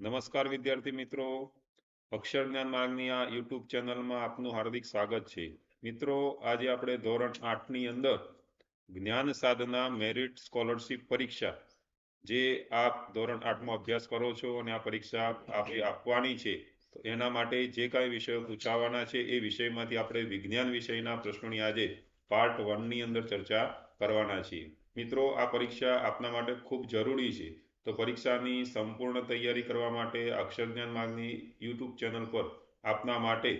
નમસ્કાર વિદ્યાર્થી મિત્રો. અક્ષર જ્ઞાન માર્ગની આ યુટ્યુબ ચેનલમાં આપનું હાર્દિક સ્વાગત છે. મિત્રો, આજે આપણે ધોરણ આઠની અંદર જ્ઞાન સાધના મેરિટ સ્કોલરશિપ પરીક્ષા, જે આપ ધોરણ આઠમાં અભ્યાસ કરો છો અને આ પરીક્ષા આપે આપવાની છે. તો એના માટે જે કાંઈ વિષયો પૂછાવાના છે એ વિષયમાંથી આપણે વિજ્ઞાન વિષયના પ્રશ્નોની આજે પાર્ટ વનની અંદર ચર્ચા કરવાના છીએ. મિત્રો, આ પરીક્ષા આપના માટે ખૂબ જરૂરી છે. તો પરીક્ષાની સંપૂર્ણ તૈયારી કરવા માટે અક્ષરજ્ઞાન માર્ગની યુટ્યુબ ચેનલ પર આપના માટે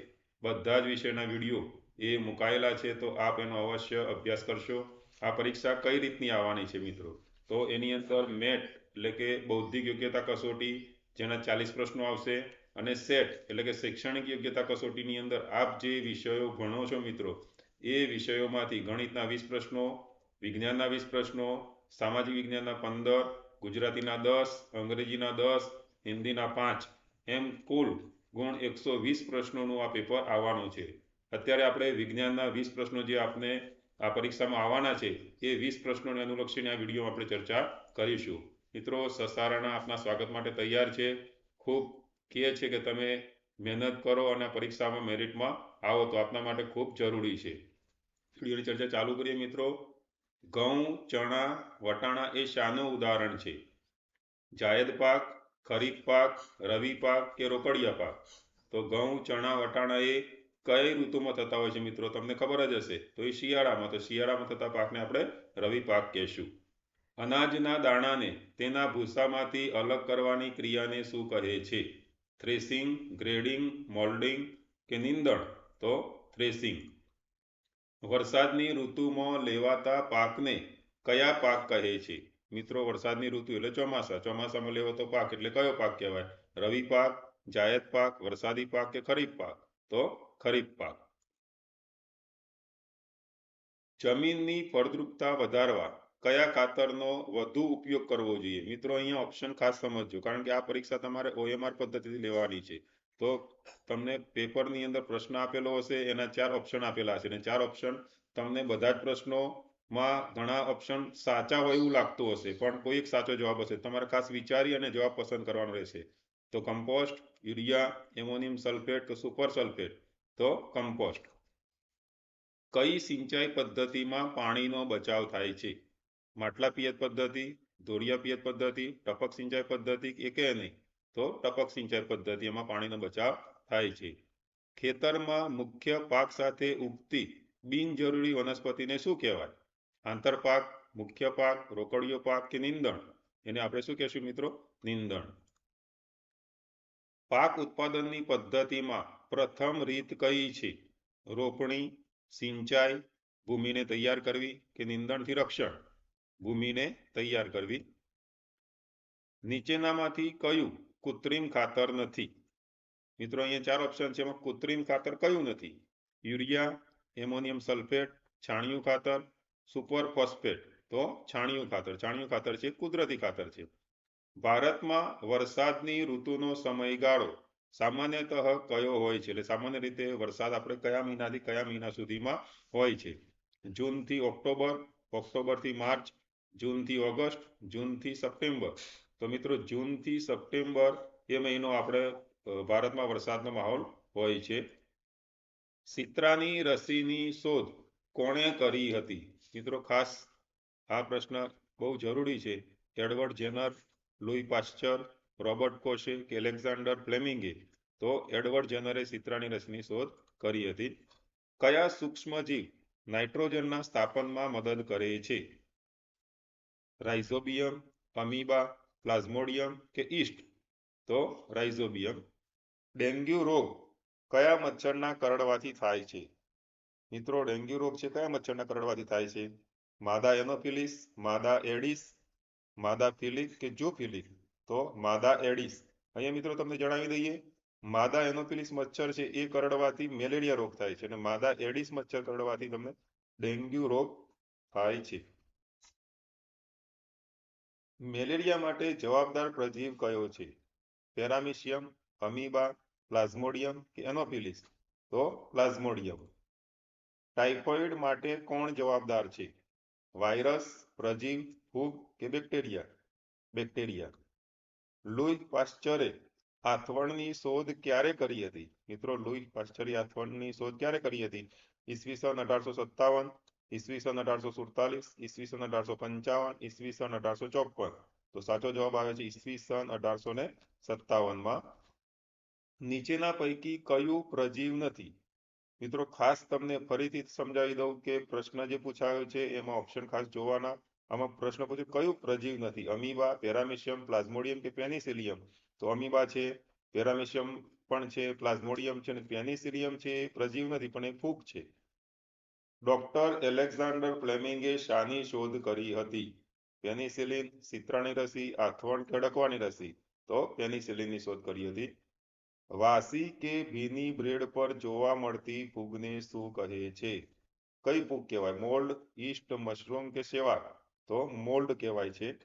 બધા જ વિષયના વીડિયો એ મુકાયેલા છે, તો આપ એનો અવશ્ય અભ્યાસ કરશો. આ પરીક્ષા કઈ રીતની આવવાની છે મિત્રો? તો એની અંદર મેટ એટલે કે બૌદ્ધિક યોગ્યતા કસોટી, જેના ચાલીસ પ્રશ્નો આવશે, અને સેટ એટલે કે શૈક્ષણિક યોગ્યતા કસોટીની અંદર આપ જે વિષયો ભણો છો મિત્રો, એ વિષયોમાંથી ગણિતના વીસ પ્રશ્નો, વિજ્ઞાનના વીસ પ્રશ્નો, સામાજિક વિજ્ઞાનના પંદર ગુજરાતીના દસ, અંગ્રેજીના દસ, હિન્દીના પાંચ, એમ કુલ ગુણ એકસો વીસ પ્રશ્નોનું આ પેપર આવવાનું છે. અત્યારે આપણે વિજ્ઞાનના વીસ પ્રશ્નો જે આપને આ પરીક્ષામાં આવવાના છે, એ વીસ પ્રશ્નોને અનુલક્ષીને આ વિડીયોમાં આપણે ચર્ચા કરીશું. મિત્રો, સસારાના આપના સ્વાગત માટે તૈયાર છે. ખૂબ કહે છે કે તમે મહેનત કરો અને પરીક્ષામાં મેરિટમાં આવો, તો આપના માટે ખૂબ જરૂરી છે. વિડીયોની ચર્ચા ચાલુ કરીએ મિત્રો. ઘઉં, ચણા, વટાણા એ શાનું ઉદાહરણ છે. જાયદ પાક, ખરીફ પાક, રવિ પાક કે રોકડિયા પાક? તો ઘઉં, ચણા, વટાણા એ કઈ ઋતુમાં થતા હોય છે મિત્રો? તમને ખબર જ હશે. તો એ શિયાળામાં. તો શિયાળામાં થતા પાકને આપણે રવિ પાક કહેશું. અનાજના દાણાને તેના ભૂસામાંથી અલગ કરવાની ક્રિયાને શું કહે છે? થ્રેસિંગ ગ્રેડિંગ, મોલ્ડિંગ કે નિંદણ? તો થ્રેસિંગ વરસાદની ઋતુમાં લેવાતા પાકને કયા પાક કહે છે? મિત્રો, વરસાદની ઋતુ એટલે ચોમાસા. ચોમાસામાં લેવાતો પાક એટલે કયો પાક કહેવાય? રવિ પાક, જાયદ પાક, વરસાદી પાક કે ખરીફ પાક? તો ખરીફ પાક. જમીનની ફળદ્રુપતા વધારવા કયા ખાતરનો વધુ ઉપયોગ કરવો જોઈએ? મિત્રો, અહીંયા ઓપ્શન ખાસ સમજજો, કારણ કે આ પરીક્ષા તમારે ઓએમઆર પદ્ધતિથી લેવાની છે. તો તમને પેપરની અંદર પ્રશ્ન આપેલો હશે, એના ચાર ઓપ્શન આપેલા હશે. અને ચાર ઓપ્શન તમને બધા જ પ્રશ્નોમાં ઘણા ઓપ્શન સાચા હોય એવું લાગતું હશે, પણ કોઈ એક સાચો જવાબ હશે. તમારે ખાસ વિચારી અને જવાબ પસંદ કરવાનો રહેશે. તો કમ્પોસ્ટ યુરિયા એમોનિયમ સલ્ફેટ કે સુપર સલ્ફેટ તો કમ્પોસ્ટ કઈ સિંચાઈ પદ્ધતિમાં પાણીનો બચાવ થાય છે? માટલા પિયત પદ્ધતિ, ધોળિયા પિયત પદ્ધતિ, ટપક સિંચાઈ પદ્ધતિ એ કે નહીં? તો ટપક સિંચાઈ પદ્ધતિમાં પાણીનો બચાવ થાય છે. ખેતરમાં મુખ્ય પાક સાથે ઉગતી બિનજરૂરી વનસ્પતિને શું કહેવાય? આંતરપાક મુખ્ય પાક, રોકડીયો પાક કે નિંદણ? એને આપણે શું કહેશું મિત્રો? નિંદણ. પાક ઉત્પાદનની પદ્ધતિમાં પ્રથમ રીત કઈ છે? રોપણી, સિંચાઈ, ભૂમિને તૈયાર કરવી કે નિંદણથી રક્ષણ? ભૂમિને તૈયાર કરવી. નીચેનામાંથી કયું કૃત્રિમ ખાતર નથી. મિત્રો, અહીંયા ચાર ઓપ્શન છે. એમાં કૃત્રિમ ખાતર કયું નથી? યુરિયા, એમોનિયમ સલ્ફેટ, છાણિયું ખાતર, સુપર ફોસ્ફેટ. તો છાણિયું ખાતર. છાણિયું ખાતર છે, કુદરતી ખાતર છે. ભારતમાં વરસાદની ઋતુનો સમયગાળો સામાન્યતઃ કયો હોય છે? એટલે સામાન્ય રીતે વરસાદ આપણે કયા મહિનાથી કયા મહિના સુધીમાં હોય છે? જૂનથી ઓક્ટોબર, ઓક્ટોબરથી માર્ચ, જૂનથી ઓગસ્ટ, જૂનથી સપ્ટેમ્બર. તો મિત્રો જૂનથી સપ્ટેમ્બર એ મહિનો આપણે ભારતમાં વરસાદનો માહોલ હોય છે. સિત્રાની રસીની શોધ કોણે કરી હતી? મિત્રો ખાસ આ પ્રશ્ન બહુ જરૂરી છે. Edward Jenner, Louis Pasteur Robert Koch, કે એલેક્ઝાન્ડર ફ્લેમિંગે? તો એડવર્ડ જેનરે સિત્રાની રસીની શોધ કરી હતી. કયા સૂક્ષ્મજીવ નાઇટ્રોજનના સ્થાપનમાં મદદ કરે છે? રાઇઝોબિયમ, અમીબા પ્લાઝ્મોડિયમ કે ઈસ્ટ? તો રાઇઝોબિયમ. ડેન્ગ્યુ રોગ કયા મચ્છરના કરડવાથી થાય છે? મિત્રો, ડેન્ગ્યુ રોગ છે, કયા મચ્છરના કરડવાથી થાય છે? માદા એનોફિલિસ, માદા એડિસ, માદા ફિલિક કે જોફિલિક તો માદા એડિસ. અહીંયા મિત્રો તમને જણાવી દઈએ, માદા એનોફિલિસ મચ્છર છે, એ કરડવાથી મેલેરિયા રોગ થાય છે, અને માદા એડિસ મચ્છર કરડવાથી તમને ડેન્ગ્યુ રોગ થાય છે. મેલેરિયા માટે જવાબદાર પ્રજીવ કયો છે? પેરામિશિયમ, અમીબા, પ્લાઝ્મોડિયમ કે એનોફિલિસ? તો પ્લાઝ્મોડિયમ. ટાઇફોઇડ માટે કોણ જવાબદાર છે? વાયરસ, પ્રજીવ, ફૂગ કે બેક્ટેરિયા? બેક્ટેરિયા. લુઈ પાશ્ચરે આથવણની શોધ ક્યારે કરી હતી? મિત્રો લુઈ પાશ્ચરે આથવણની શોધ ક્યારે કરી હતી? ઈસવીસન અઢારસો સત્તાવન ઈસવીસન અઢારસો સુડતાલીસ ઈસવીસન અઢારસો પંચાવન ઈસવીસન અઢારસો ચોપન તો સાચો જવાબ આવે છે ઈસવીસન અઢારસો ને સત્તાવનમાં નીચેના પૈકી કયું પ્રજીવ નથી મિત્રો ખાસ તમને ફરીથી સમજાવી દઉં કે પ્રશ્ન જે પૂછાયો છે એમાં ઓપ્શન ખાસ જોવાના આમાં પ્રશ્ન પૂછ્યો કયું પ્રજીવ નથી અમીબા પેરામેશિયમ પ્લાઝ્મોડિયમ કે પેનિસિલિયમ તો અમીબા છે પેરામેશિયમ પણ છે પ્લાઝ્મોડિયમ છે અને પેનિસિલિયમ છે પ્રજીવ નથી પણ એ ફૂગ છે ડોક્ટર એલેક્ઝાન્ડર ફ્લેમિંગે શાની શોધ કરી હતી. પેનિસિલિન સિત્રાની રસી, આથવણ ખડકવાની રસી. તો પેનિસિલિનની શોધ કરી હતી. વાસી કે ભીની બ્રેડ પર જોવા મળતી ફૂગને શું કહે છે? કઈ ફૂગ કહેવાય? મોલ્ડ, ઈસ્ટ, મશરૂમ કે સેવા તો મોલ્ડ કહેવાય છે.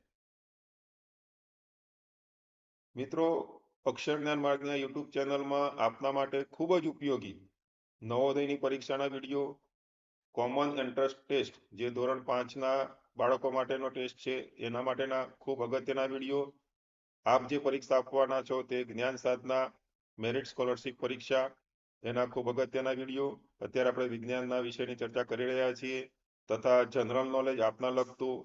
મિત્રો, અક્ષર જ્ઞાન માર્ગના યુટ્યુબ ચેનલમાં આપના માટે ખૂબ જ ઉપયોગી નવોદયની પરીક્ષાના વીડિયો કોમન એન્ટ્રન્સ ટેસ્ટ જે ધોરણ પાંચના બાળકો માટેનો ટેસ્ટ છે, એના માટેના ખૂબ અગત્યના વીડિયો આપ જે પરીક્ષા આપવાના છો તે જ્ઞાન સાધના મેરિટ સ્કોલરશિપ પરીક્ષા, એના ખૂબ અગત્યના વીડિયો અત્યારે આપણે વિજ્ઞાનના વિષયની ચર્ચા કરી રહ્યા છીએ, તથા જનરલ નોલેજ આપના લગતું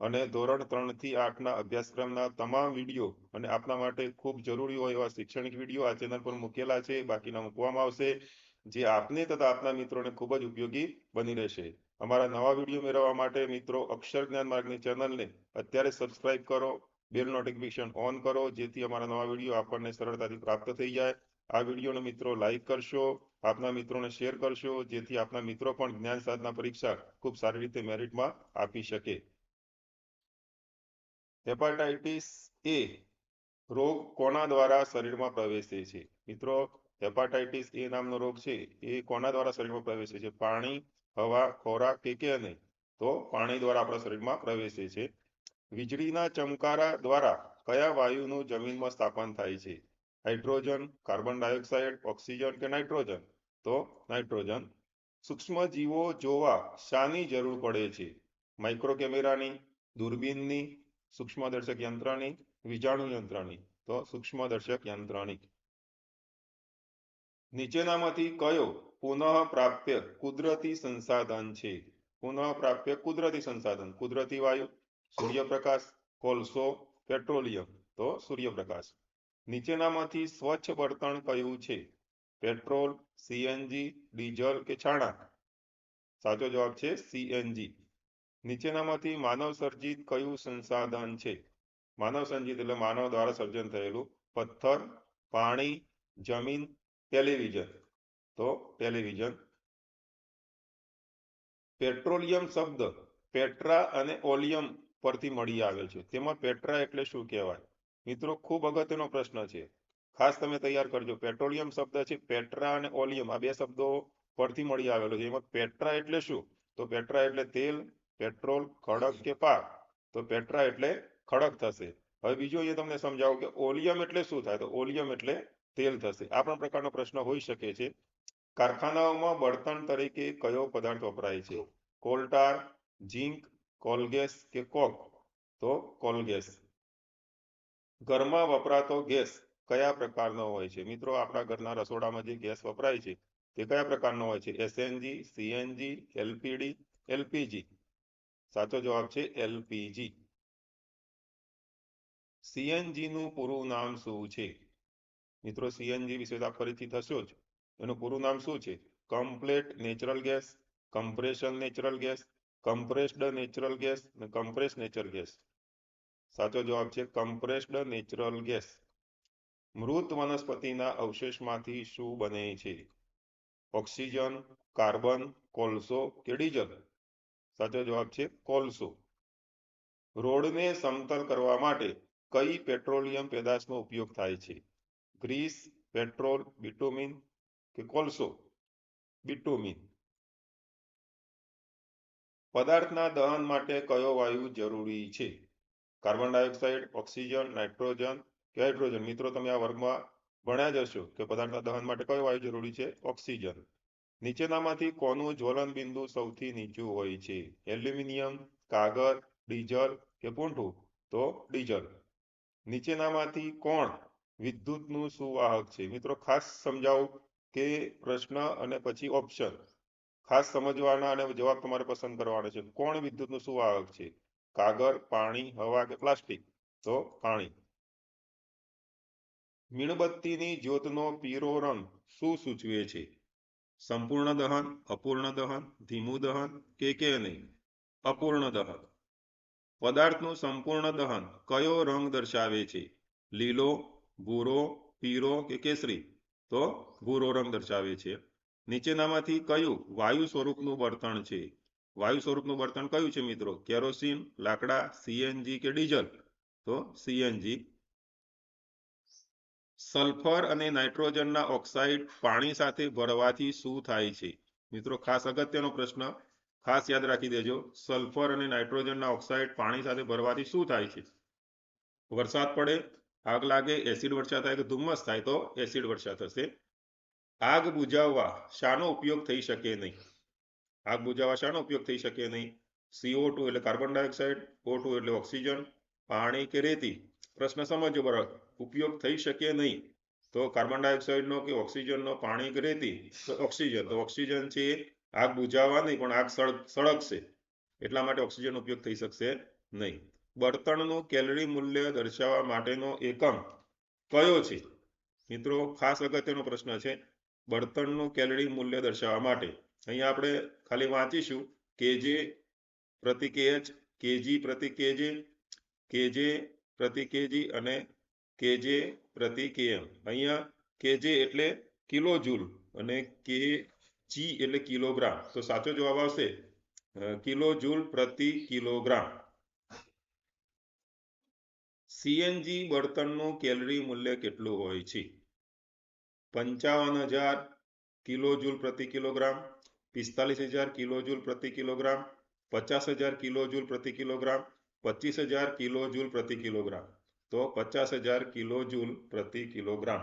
અને ધોરણ ત્રણથી આઠના અભ્યાસક્રમના તમામ વીડિયો અને આપના માટે ખૂબ જરૂરી હોય એવા શૈક્ષણિક વીડિયો આ ચેનલ પર મૂકેલા છે, બાકીના મૂકવામાં આવશે. જે આપને તથા આપના મિત્રોને ખૂબ જ ઉપયોગી બની રહેશે. અમારા નવા વીડિયો મેળવવા માટે મિત્રો અક્ષર જ્ઞાન માર્ગની ચેનલને અત્યારે સબસ્ક્રાઇબ કરો બેલ નોટિફિકેશન ઓન કરો, જેથી અમારા નવા વીડિયો આપણને સરળતાથી પ્રાપ્ત થઈ જાય. આ વિડીયોને મિત્રો લાઈક કરશો, આપના મિત્રોને શેર કરશો, જેથી આપના મિત્રો પણ જ્ઞાન સાધના પરીક્ષા ખૂબ સારી રીતે મેરિટમાં આપી શકે. હેપાટાઇટિસ એ રોગ કોના દ્વારા શરીરમાં પ્રવેશે છે? મિત્રો હેપાટાઇટિસ એ નામનો રોગ છે. એ કોના દ્વારા શરીરમાં પ્રવેશે છે? પાણી, હવા, ખોરાક કે કે નહીં? તો પાણી દ્વારા આપણા શરીરમાં પ્રવેશે છે. વીજળીના ચમકારા દ્વારા કયા વાયુનું જમીનમાં સ્થાપન થાય છે? હાઇડ્રોજન, કાર્બન ડાયોક્સાઇડ, ઓક્સિજન કે નાઇટ્રોજન? તો નાઇટ્રોજન. સૂક્ષ્મ જીવો જોવા શાની જરૂર પડે છે? માઇક્રો કેમેરાની દૂરબીનની, સૂક્ષ્મદર્શક યંત્રની, વિજાણુ યંત્રની? તો સૂક્ષ્મદર્શક યંત્રની. નીચેનામાંથી કયો પુનઃ પ્રાપ્ય કુદરતી સંસાધન છે? પુનઃ પ્રાપ્ય કુદરતી સંસાધન. કુદરતી વાયુ, સૂર્યપ્રકાશ, કોલસો, પેટ્રોલિયમ. તો સૂર્યપ્રકાશ. નીચેનામાંથી સ્વચ્છ બળતણ કયું છે? પેટ્રોલ, સીએનજી, ડીઝલ કે છાણા? સાચો જવાબ છે સીએનજી. નીચેનામાંથી માનવ સર્જિત કયું સંસાધન છે? માનવ સર્જિત એટલે માનવ દ્વારા સર્જન થયેલું પથ્થર, પાણી, જમીન ટેલિવિઝન. તો ટેલિવિઝન. પેટ્રોલિયમ શબ્દ પેટ્રા અને ઓલિયમ પરથી મળી આવેલ છે. તેમાં પેટ્રા એટલે શું કહેવાય? મિત્રો, ખૂબ અગત્યનો પ્રશ્ન છે. ખાસ તમે તૈયાર કરજો. પેટ્રોલિયમ શબ્દ છે પેટ્રા અને ઓલિયમ. આ બે શબ્દો પરથી મળી આવેલો છે. એમાં પેટ્રા એટલે શું? તો પેટ્રા એટલે તેલ, પેટ્રોલ ખડક કે પાક. તો પેટ્રા એટલે ખડક થશે. હવે બીજું એ તમને સમજાવું કે ઓલિયમ એટલે શું થાય? તો ઓલિયમ એટલે તેલ થશે. આ પણ પ્રકારનો પ્રશ્ન હોઈ શકે છે. કારખાનાઓમાં બળતણ તરીકે કયો પદાર્થ વપરાય છે? કોલટાર, ઝીંક, કોલગેસ કે કોક? તો કોલગેસ. ઘરમાં વપરાતો ગેસ કયા પ્રકારનો હોય છે? મિત્રો, આપણા ઘરના રસોડામાં જે ગેસ વપરાય છે, તે કયા પ્રકારનો હોય છે? એસએનજી સીએનજી એલપીડી એલપીજી સાચો જવાબ છે એલપીજી સીએનજી નું પૂરું નામ શું છે? મિત્રો, સીએનજી વિશે ફરીથી થશો જ. એનું પૂરું નામ શું છે? Complete natural gas, compression natural gas, compressed natural gas અને કમ્પ્રેસ નેચરલ ગેસ. સાચો જવાબ છે કમ્પ્રેસ્ડ નેચરલ ગેસ. મૃત વનસ્પતિના અવશેષમાંથી શું બને છે? ઓક્સિજન, કાર્બન, કોલસો કે ડીઝલ સાચો જવાબ છે કોલસો. રોડને સમતલ કરવા માટે કઈ પેટ્રોલિયમ પેદાશનો ઉપયોગ થાય છે? ગ્રીસ, પેટ્રોલ, બિટુમિન કે કોલસો? બિટુમિન. પદાર્થના દહન માટે કયો વાયુ જરૂરી છે? કાર્બન ડાયોક્સાઇડ, ઓક્સિજન, નાઇટ્રોજન કે હાઇડ્રોજન? મિત્રો, તમે આ વર્ગમાં ભણ્યા જ હશો કે પદાર્થના દહન માટે કયો વાયુ જરૂરી છે? ઓક્સિજન. નીચેનામાંથી કોનું જ્વલન બિંદુ સૌથી નીચું હોય છે? એલ્યુમિનિયમ, કાગળ, ડીઝલ કે પૂંઠું? તો ડીઝલ. નીચેનામાંથી કોણ વિદ્યુતનું સુવાહક છે? મિત્રો, ખાસ સમજાવું કે પ્રશ્ન અને પછી ઓપ્શન ખાસ સમજવાના અને જવાબ તમારે પસંદ કરવાનો છે. કોણ વિદ્યુતનું સુવાહક છે? કાગળ, પાણી, હવા કે પ્લાસ્ટિક? તો પાણી. મીણબત્તીની જ્યોતનો પીરો રંગ શું સૂચવે છે? સંપૂર્ણ દહન, અપૂર્ણ દહન, ધીમું દહન કે કે નહીં? અપૂર્ણ દહન. પદાર્થનું સંપૂર્ણ દહન કયો રંગ દર્શાવે છે? લીલો, ભૂરો પીરો કે કેસરી? તો ભૂરો રંગ દર્શાવે છે. નીચેનામાંથી કયું વાયુ સ્વરૂપનું બળતણ છે? વાયુ સ્વરૂપનું બળતણ કયું છે મિત્રો? કેરોસીન, લાકડા, સીએનજી કે ડીઝલ? તો સીએનજી. સલ્ફર અને નાઇટ્રોજનના ઓક્સાઇડ પાણી સાથે ભરવાથી શું થાય છે? મિત્રો, ખાસ અગત્યનો પ્રશ્ન ખાસ યાદ રાખી દેજો, સલ્ફર અને નાઇટ્રોજનના ઓક્સાઇડ પાણી સાથે ભરવાથી શું થાય છે? વરસાદ પડે, આગ લાગે, એસિડ વર્ષા થાય કે ધુમ્મસ થાય, તો એસિડ વર્ષા થશે. આગ બુજાવવા શાનો ઉપયોગ થઈ શકે નહીં? આગ બુજાવવા શાનો ઉપયોગ થઈ શકે નહીં? C O two carbon dioxide O two એટલે ઓક્સિજન, પાણી કે રેતી? પ્રશ્ન સમજો બરાબર. ઉપયોગ થઈ શકે નહીં. તો કાર્બન ડાયોક્સાઇડનો કે ઓક્સિજનનો, પાણી કે રેતી? ઓક્સિજન. તો ઓક્સિજન છે આગ બુજાવવા નહીં પણ આગ સળગશે. એટલા માટે ઓક્સિજન ઉપયોગ થઈ શકશે નહીં. બળતણનું કેલરી મૂલ્ય દર્શાવવા માટેનો એકમ કયો છે? મિત્રો, ખાસ અગત્યનો પ્રશ્ન છે. બળતણનું કેલરી મૂલ્ય દર્શાવવા માટે. અહીંયા આપણે ખાલી વાંચીશું. કેજે પ્રતિ કેએચ, કેજી પ્રતિ કેજે કેજે પ્રતિ કેજી અને કેજે પ્રતિ કેએમ. અહીંયા કેજે એટલે કિલો જૂલ અને કે જી એટલે કિલોગ્રામ. તો સાચો જવાબ આવશે કિલો જૂલ પ્રતિ કિલોગ્રામ. સીએનજી બળતણનું કેલરી મૂલ્ય કેટલું હોય છે? પંચાવન હજાર કિલો જૂલ પ્રતિ કિલોગ્રામ, પિસ્તાલીસ હજાર કિલો જૂલ પ્રતિ કિલોગ્રામ, પચાસ હજાર કિલો જૂલ પ્રતિ કિલોગ્રામ, પચીસ હજાર કિલો જૂલ પ્રતિ કિલોગ્રામ. તો પચાસ હજાર કિલો જૂલ પ્રતિ કિલોગ્રામ.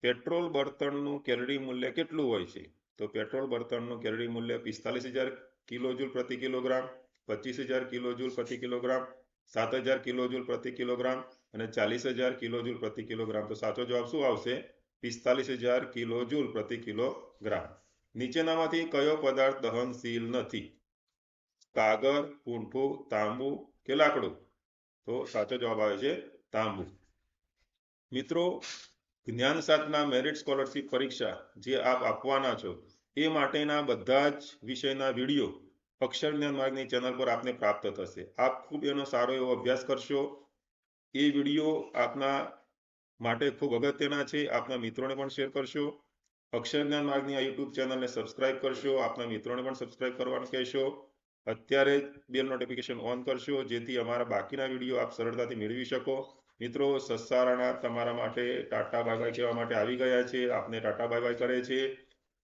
પેટ્રોલ બળતણનું કેલરી મૂલ્ય કેટલું હોય છે? તો પેટ્રોલ બળતણનું કેલરી મૂલ્ય પિસ્તાલીસ હજાર કિલોજૂલ પ્રતિ કિલોગ્રામ, પચીસ હજાર કિલોજૂલ પ્રતિ કિલોગ્રામ, સાત હજાર કિલોજૂલ પ્રતિ કિલોગ્રામ અને ચાલીસ હજાર કિલોજૂલ પ્રતિ કિલોગ્રામ. તો સાચો જવાબ શું આવશે? પિસ્તાલીસ હજાર કિલોજૂલ પ્રતિ કિલોગ્રામ. નીચેનામાંથી કયો પદાર્થ દહનશીલ નથી? કાગળ, પૂંઠું, તાંબુ કે લાકડું? તો સાચો જવાબ આવે છે તાંબુ. મિત્રો જ્ઞાન સાધના મેરિટ સ્કોલરશિપ પરીક્ષા જે આપ આપવાના છો, એ માટેના બધા જ વિષયના વીડિયો અક્ષર જ્ઞાન માર્ગની ચેનલ પર આપને પ્રાપ્ત થશે. આપ ખૂબ એનો સારો એવો અભ્યાસ કરશો. એ વીડિયો આપના માટે ખૂબ અગત્યના છે. આપના મિત્રોને પણ શેર કરશો. અક્ષર જ્ઞાન માર્ગની આ યુટ્યુબ ચેનલને સબસ્ક્રાઇબ કરશો. આપના મિત્રોને પણ સબસ્ક્રાઇબ કરવાનું કહેશો. અત્યારે બેલ નોટિફિકેશન ઓન કરશો, જેથી અમારા બાકીના વીડિયો આપ સરળતાથી મેળવી શકો. મિત્રો, સસારાના તમારા માટે ટાટા બાય બાય કહેવા માટે આવી ગયા છે. આપને ટાટા બાય બાય કરે છે.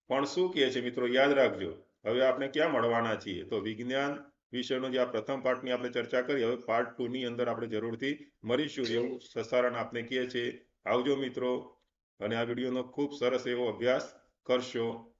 પણ શું કહે છે મિત્રો, યાદ રાખજો, હવે આપણે ક્યાં મળવાના છીએ? તો વિજ્ઞાન વિષયનો જે આ પ્રથમ પાર્ટની આપણે ચર્ચા કરી, હવે પાર્ટ ટુ ની અંદર આપણે જરૂરથી મળીશું. એવું સસારાને આપને કહે છે. આવજો મિત્રો, અને આ વિડીયોનો ખૂબ સરસ એવો અભ્યાસ કરશો.